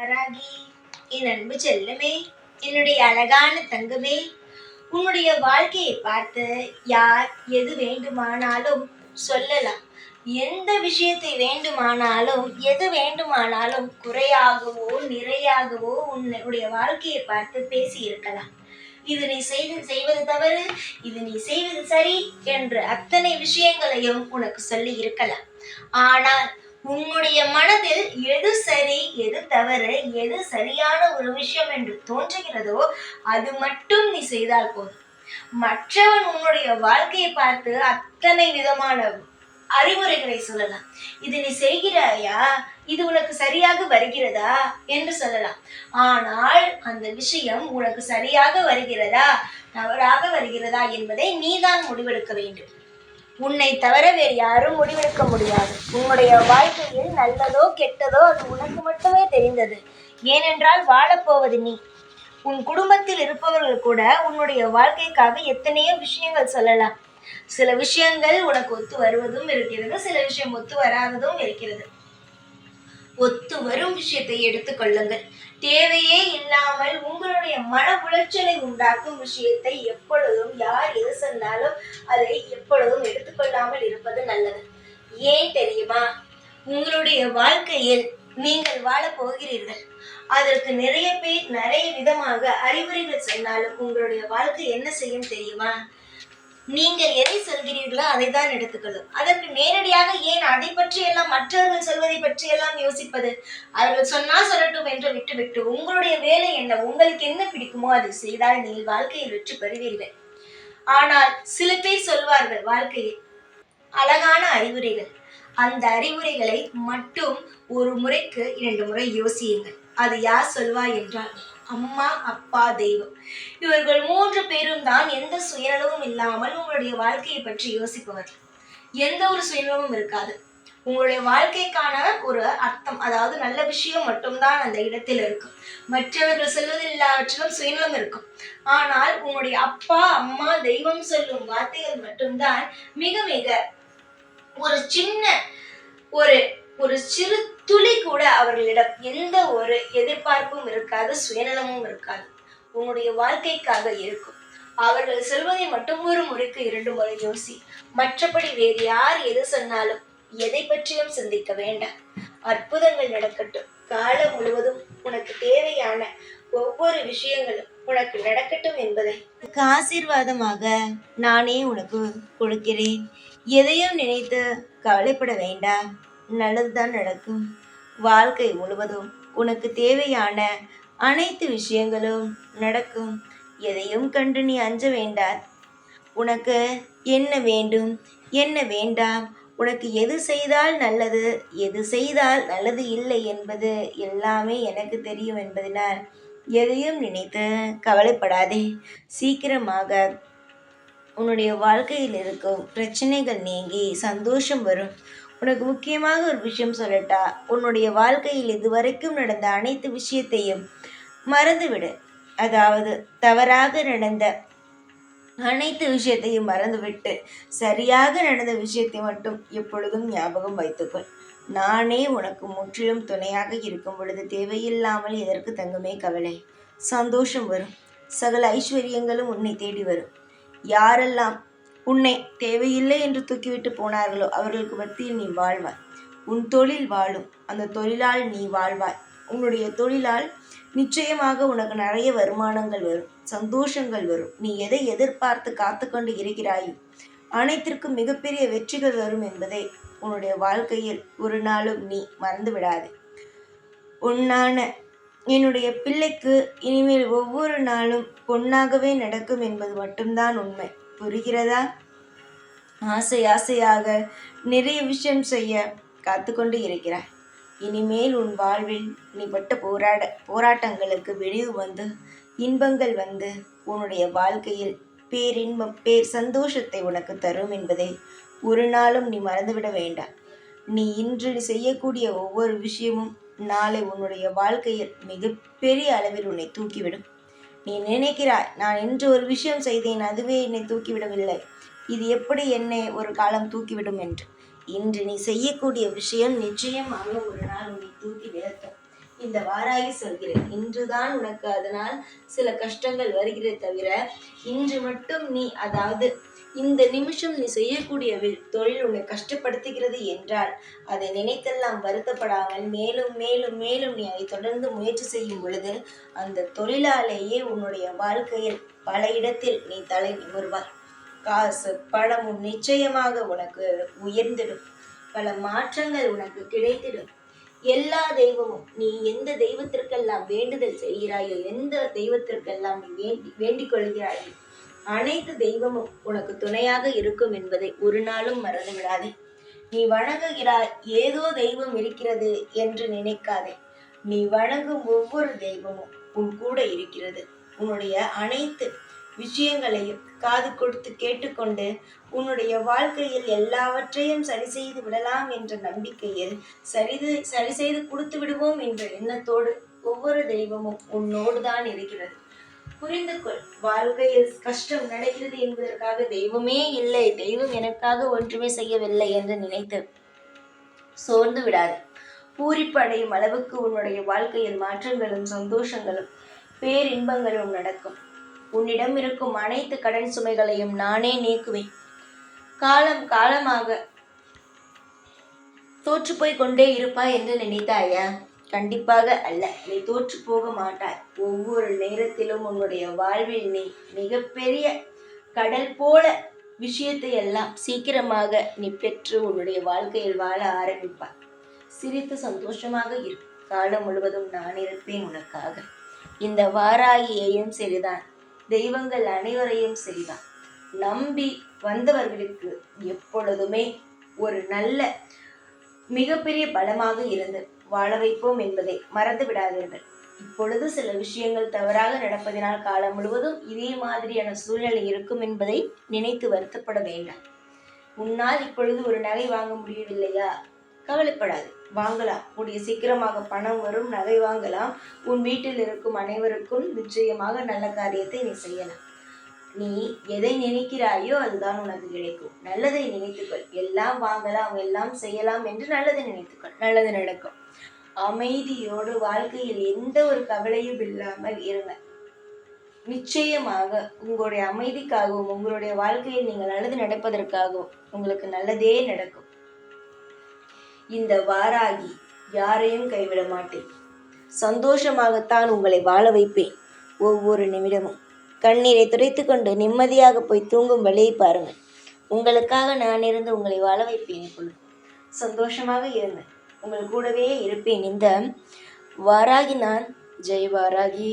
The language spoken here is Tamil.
வராகி என் அன்பு செல்லமே என்னுடைய அழகான தங்கமே உன்னுடைய வாழ்க்கையை பார்த்து யார் எது வேண்டுமானாலும் சொல்லலாம். எந்த விஷயத்தை வேண்டுமானாலும் எது வேண்டுமானாலும் குறையாகவோ நிறையாகவோ உன்னுடைய வாழ்க்கையை பார்த்து பேசி இருக்கலாம் இது நீ செய்து செய்வது தவறு இது நீ செய்வது சரி என்ற அத்தனை விஷயங்களையும் உனக்கு சொல்லி இருக்கலாம் ஆனால் உன்னுடைய மனதில் எது சரி எது தவறு எது சரியான ஒரு விஷயம் என்று தோன்றுகிறதோ அது மட்டும் நீ செய்தால் போதும். மற்றவன் உன்னுடைய வாழ்க்கையை பார்த்து அத்தனை விதமான அறிவுரைகளை சொல்லலாம். இது நீ செய்கிறாயா? இது உனக்கு சரியாக வருகிறதா? என்று சொல்லலாம். ஆனால் அந்த விஷயம் உனக்கு சரியாக வருகிறதா தவறாக வருகிறதா என்பதை நீதான் முடிவெடுக்க வேண்டும். உன்னை தவிர வேறு யாரும் முடிவெடுக்க முடியாது. உன்னுடைய வாழ்க்கையில் நல்லதோ கெட்டதோ அது உனக்கு மட்டுமே தெரிந்தது. ஏனென்றால் வாழப்போவது நீ. உன் குடும்பத்தில் இருப்பவர்கள் கூட உன்னுடைய வாழ்க்கைக்காக எத்தனையோ விஷயங்கள் சொல்லலாம். சில விஷயங்கள் உனக்கு ஒத்து வருவதும் இருக்கிறது சில விஷயம் ஒத்து வராததும் இருக்கிறது. ஒத்து வரும் விஷயத்தை எடுத்துக்கொள்ளுங்கள் தேவையே இல்லாமல் உங்களுடைய மன உளைச்சலை உண்டாக்கும் விஷயத்தை எப்பொழுதும் யார் எது சொன்னாலும் அதை எப்பொழுதும் எடுத்துக்கொள்ளாமல் இருப்பது நல்லது. ஏன் தெரியுமா? உங்களுடைய வாழ்க்கையில் நீங்கள் வாழப் போகிறீர்கள். அதற்கு நிறைய பேர் நிறைய விதமாக அறிவுரைகள் சொன்னாலும் உங்களுடைய வாழ்க்கை என்ன செய்யும் தெரியுமா? நீங்கள் எதை சொல்கிறீர்களோ அதை தான் எடுத்துக்கொள்ளும். அதற்கு நேரடியாக ஏன் அதை பற்றி எல்லாம் மற்றவர்கள் சொல்வதை பற்றி எல்லாம் யோசிப்பது? அவர்கள் சொன்னால் சொல்லட்டும் என்று விட்டுவிட்டு உங்களுடைய வேலை என்ன? உங்களுக்கு என்ன பிடிக்குமோ அதை செய்தால் நீங்கள் வாழ்க்கையில் வெற்றி பெறுவீர்கள். ஆனால் சில பேர் சொல்வார்கள் வாழ்க்கையில் அழகான அறிவுரைகள். அந்த அறிவுரைகளை மட்டும் ஒரு முறைக்கு இரண்டு முறை யோசியுங்கள். அது யார் சொல்வாய் என்றால் அம்மா அப்பா தெய்வம். இவர்கள் மூன்று பேரும் தான் எந்த சுயநலமும் இல்லாமல் உங்களுடைய வாழ்க்கையை பற்றி யோசிப்பவர்கள். எந்த ஒரு சுயநலமும் இருக்காது. உங்களுடைய வாழ்க்கைக்கான ஒரு அர்த்தம் அதாவது நல்ல விஷயம் மட்டும்தான் அந்த இடத்தில் இருக்கும். மற்றவர்கள் சொல்வதில் எல்லாவற்றிலும் சுயநலம் இருக்கும். ஆனால் உங்களுடைய அப்பா அம்மா தெய்வம் சொல்லும் வார்த்தைகள் மட்டும்தான் மிக மிக ஒரு சின்ன ஒரு ஒரு சிறு துளி கூட அவர்களிடம் எந்த ஒரு எதிர்பார்ப்பும் இருக்காது சுயநலமும் இருக்காது. உன்னுடைய வாழ்க்கைக்காக இருக்கும். அவர்கள் சொல்வதை மட்டும் ஒரு முறைக்கு இரண்டு முறை யோசி. மற்றபடி வேறு யார் எது சொன்னாலும் எதை பற்றியும் சிந்திக்க வேண்டாம். அற்புதங்கள் நடக்கட்டும். காலம் முழுவதும் உனக்கு தேவையான ஒவ்வொரு விஷயங்களும் உனக்கு நடக்கட்டும் என்பதை. ஆசீர்வாதமாக நானே உனக்கு கொடுக்கிறேன். எதையும் நினைத்து கவலைப்பட வேண்டாம். நல்லதுதான் நடக்கும். வாழ்க்கை முழுவதும் உனக்கு தேவையான அனைத்து விஷயங்களும் நடக்கும். எதையும் கண்டு நீ அஞ்ச வேண்டார் உனக்கு என்ன வேண்டும் என்ன வேண்டாம் உனக்கு எது செய்தால் நல்லது எது செய்தால் நல்லது இல்லை என்பது எல்லாமே எனக்கு தெரியும் என்பதனால் எதையும் நினைத்து கவலைப்படாதே. சீக்கிரமாக உன்னுடைய வாழ்க்கையில் இருக்கும் பிரச்சனைகள் நீங்கி சந்தோஷம் வரும். உனக்கு முக்கியமாக ஒரு விஷயம் சொல்லட்டா? உன்னுடைய வாழ்க்கையில் இதுவரைக்கும் நடந்த அனைத்து விஷயத்தையும் மறந்துவிடு. அதாவது தவறாக நடந்த அனைத்து விஷயத்தையும் மறந்துவிட்டு சரியாக நடந்த விஷயத்தை மட்டும் எப்பொழுதும் ஞாபகம் வைத்துக்கொள். நானே உனக்கு முற்றிலும் துணையாக இருக்கும் பொழுது தேவையில்லாமல் எதற்கு தங்குமே கவலை. சந்தோஷம் வரும். சகல ஐஸ்வர்யங்களும் உன்னை தேடி வரும். யாரெல்லாம் உன்னை தேவையில்லை என்று தூக்கிவிட்டு போனார்களோ அவர்களுக்கு மத்தியில் நீ வாழ்வாய். உன் தொழில் வாழும். அந்த தொழிலால் நீ வாழ்வாய். உன்னுடைய தொழிலால் நிச்சயமாக உனக்கு நிறைய வருமானங்கள் வரும். சந்தோஷங்கள் வரும். நீ எதை எதிர்பார்த்து காத்து கொண்டு அனைத்திற்கும் மிகப்பெரிய வெற்றிகள் வரும் என்பதை உன்னுடைய வாழ்க்கையில் ஒரு நாளும் நீ மறந்து விடாதே உன்னான என்னுடைய பிள்ளைக்கு இனிமேல் ஒவ்வொரு நாளும் பொன்னாகவே நடக்கும் என்பது மட்டும்தான் உண்மை. புரிகிறதா? ஆசை ஆசையாக நிறைய விஷயம் செய்ய காத்துக்கொண்டு இருக்கிறாய். இனிமேல் உன் வாழ்வில் நீ பட்ட போராட போராட்டங்களுக்கு வெளிவு வந்து இன்பங்கள் வந்து உன்னுடைய வாழ்க்கையில் பேரின்பம் பேர் சந்தோஷத்தை உனக்கு தரும் என்பதை ஒரு நாளும் நீ மறந்துவிட வேண்டாம். நீ இன்று செய்யக்கூடிய ஒவ்வொரு விஷயமும் நாளை உன்னுடைய வாழ்க்கையில் மிகப்பெரிய அளவில் உன்னை தூக்கிவிடும். நீ நினைக்கிறாய் நான் இன்று ஒரு விஷயம் செய்தேன் அதுவே என்னை தூக்கிவிடவில்லை. இது எப்படி என்னை ஒரு காலம் தூக்கிவிடும் என்று. இன்று நீ செய்யக்கூடிய விஷயம் நிச்சயமாக ஒரு நாள் உன்னை தூக்கி விளக்கும் இந்த வாராகி சொல்கிறேன். இன்றுதான் உனக்கு அதனால் சில கஷ்டங்கள் வருகிறே தவிர இன்று மட்டும் நீ அதாவது இந்த நிமிஷம் நீ செய்யக்கூடிய தொழில் உன்னை கஷ்டப்படுத்துகிறது என்றால் அதை நினைத்தெல்லாம் வருத்தப்படாமல் மேலும் மேலும் மேலும் நீ அதை தொடர்ந்து முயற்சி செய்யும் பொழுது அந்த தொழிலாலேயே உன்னுடைய வாழ்க்கையில் பல இடத்தில் நீ தலை நிமிர்வாய். காசு பணமும் நிச்சயமாக உனக்கு உயர்ந்திடும். பல மாற்றங்கள் உனக்கு கிடைத்திடும். எல்லா தெய்வமும் நீ எந்த தெய்வத்திற்கெல்லாம் வேண்டுதல் செய்கிறாயோ எந்த தெய்வத்திற்கெல்லாம் நீ வேண்டி வேண்டிக் கொள்கிறாயோ அனைத்து தெய்வமும் உனக்கு துணையாக இருக்கும் என்பதை ஒரு நாளும் மறந்து விடாதே. நீ வணங்குகிறாய் ஏதோ தெய்வம் இருக்கிறது என்று நினைக்காதே. நீ வணங்கும் ஒவ்வொரு தெய்வமும் உன் கூட இருக்கிறது. உன்னுடைய அனைத்து விஷயங்களையும் காது கொடுத்து கேட்டுக்கொண்டு உன்னுடைய வாழ்க்கையில் எல்லாவற்றையும் சரி செய்து விடலாம் என்ற நம்பிக்கையில் சரிது சரி செய்து கொடுத்து விடுவோம் என்ற எண்ணத்தோடு ஒவ்வொரு தெய்வமும் உன்னோடு தான் இருக்கிறது. புரிந்து கொள் வாழ்க்கையில் கஷ்டம் நடக்கிறது என்பதற்காக தெய்வமே இல்லை தெய்வம் எனக்காக ஒன்றுமே செய்யவில்லை என்று நினைத்து சோர்ந்து விடாது. பூரிப்படையும் அளவுக்கு உன்னுடைய வாழ்க்கையில் மாற்றங்களும் சந்தோஷங்களும் பேரின்பங்களும் நடக்கும். உன்னிடம் இருக்கும் அனைத்து கடன் சுமைகளையும் நானே நீக்குவேன். காலம் காலமாக தோற்று போய் கொண்டே இருப்பாய் என்று நினைத்தாயா? கண்டிப்பாக அல்ல. நீ தோற்று போக மாட்டாய். ஒவ்வொரு நேரத்திலும் உன்னுடைய வாழ்வில் நீ மிகப்பெரிய கடல் போல விஷயத்தை எல்லாம் சீக்கிரமாக நீ பெற்று உன்னுடைய வாழ்க்கையில் வாழ ஆரம்பிப்பாய். சிரித்து சந்தோஷமாக இரு. காலம் முழுவதும் நான் இருப்பேன் உனக்காக. இந்த வாராகியையும் சரிதான் தெய்வங்கள் அனைவரையும் செய்தான். நம்பி வந்தவர்களுக்கு எப்பொழுதுமே ஒரு நல்ல மிகப்பெரிய பலமாக இருந்து வாழ வைப்போம் என்பதை மறந்து விடாதீர்கள். இப்பொழுது சில விஷயங்கள் தவறாக நடப்பதினால் காலம் முழுவதும் இதே மாதிரியான சூழ்நிலை இருக்கும் என்பதை நினைத்து வருத்தப்பட வேண்டாம். உன்னால் இப்பொழுது ஒரு நகை வாங்க முடியவில்லையா? கவலைப்படாது. வாங்கலாம். கூடிய சீக்கிரமாக பணம் வரும். நகை வாங்கலாம். உன் வீட்டில் இருக்கும் அனைவருக்கும் நிச்சயமாக நல்ல காரியத்தை நீ செய்யலாம். நீ எதை நினைக்கிறாயோ அதுதான் உனக்கு கிடைக்கும். நல்லதை நினைத்துக்கொள். எல்லாம் வாங்கலாம். எல்லாம் செய்யலாம் என்று நல்லதை நினைத்துக்கொள். நல்லது நடக்கும். அமைதியோடு வாழ்க்கையில் எந்த ஒரு கவலையும் இல்லாமல் இருங்க. நிச்சயமாக உங்களுடைய அமைதிக்காகவும் உங்களுடைய வாழ்க்கையில் நீங்கள் நல்லது நடப்பதற்காகவும் உங்களுக்கு நல்லதே நடக்கும். இந்த வாராகி யாரையும் கைவிட மாட்டேன். சந்தோஷமாகத்தான் உங்களை வாழ வைப்பேன். ஒவ்வொரு நிமிடமும். கண்ணீரை துடைத்து கொண்டு நிம்மதியாக போய் தூங்கும் வழியை பாருங்கள். உங்களுக்காக நான் இருந்து உங்களை வாழ வைப்பேன் இப்பொழுது சந்தோஷமாக இருங்க உங்கள் கூடவே இருப்பேன். இந்த வாராகி நான். ஜெய் வாராகி.